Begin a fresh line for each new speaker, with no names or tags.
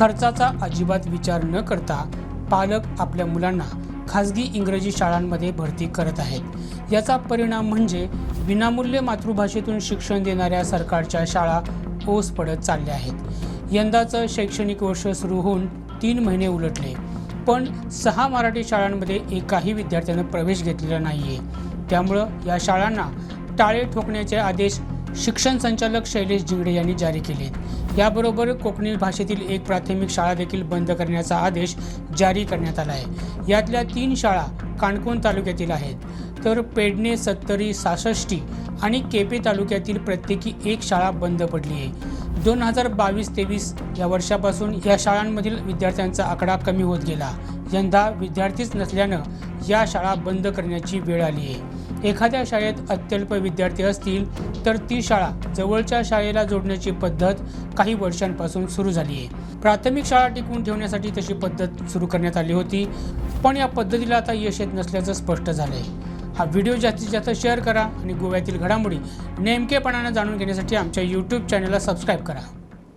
खर्चाचा अजिबात विचार न करता पालक आपल्या मुलांना खाजगी इंग्रजी शाळांमध्ये भरती करत आहेत. याचा परिणाम म्हणजे विनामूल्य मातृभाषेतून शिक्षण देणाऱ्या सरकारच्या शाळा ओस पडत चालल्या आहेत. यंदाचं शैक्षणिक वर्ष सुरू होऊन तीन महिने उलटले पण सहा मराठी शाळांमध्ये एकाही विद्यार्थ्यानं प्रवेश घेतलेला नाही आहे त्यामुळं या शाळांना टाळे ठोकण्याचे आदेश शिक्षण संचालक शैलेश जिंगडे यांनी जारी केलेत याबरोबर कोकणी भाषेतील एक प्राथमिक शाळा देखील बंद करण्याचा आदेश जारी करण्यात आला आहे. यातल्या तीन शाळा काणकोण तालुक्यातील आहेत. तर पेडणे सत्तरी सासष्टी आणि केपे तालुक्यातील प्रत्येकी एक शाळा बंद पडली आहे. दोन हजार बावीस तेवीस या वर्षापासून या शाळांमधील विद्यार्थ्यांचा आकडा कमी होत गेला. यंदा विद्यार्थीच नसल्यानं या शाळा बंद करण्याची वेळ आली आहे. एखाद्या शाळेत अत्यल्प विद्यार्थी असतील तर ती शाळा जवळच्या शाळेला जोडण्याची पद्धत काही वर्षांपासून सुरू झाली आहे. प्राथमिक शाळा टिकवून ठेवण्यासाठी तशी पद्धत सुरू करण्यात आली होती पण या पद्धतीला आता यश येत नसल्याचं स्पष्ट झालं आहे हा व्हिडिओ जास्तीत जास्त शेअर करा आणि गोव्यातील घडामोडी नेमकेपणानं जाणून घेण्यासाठी आमच्या यूट्यूब चॅनलला सबस्क्राईब करा.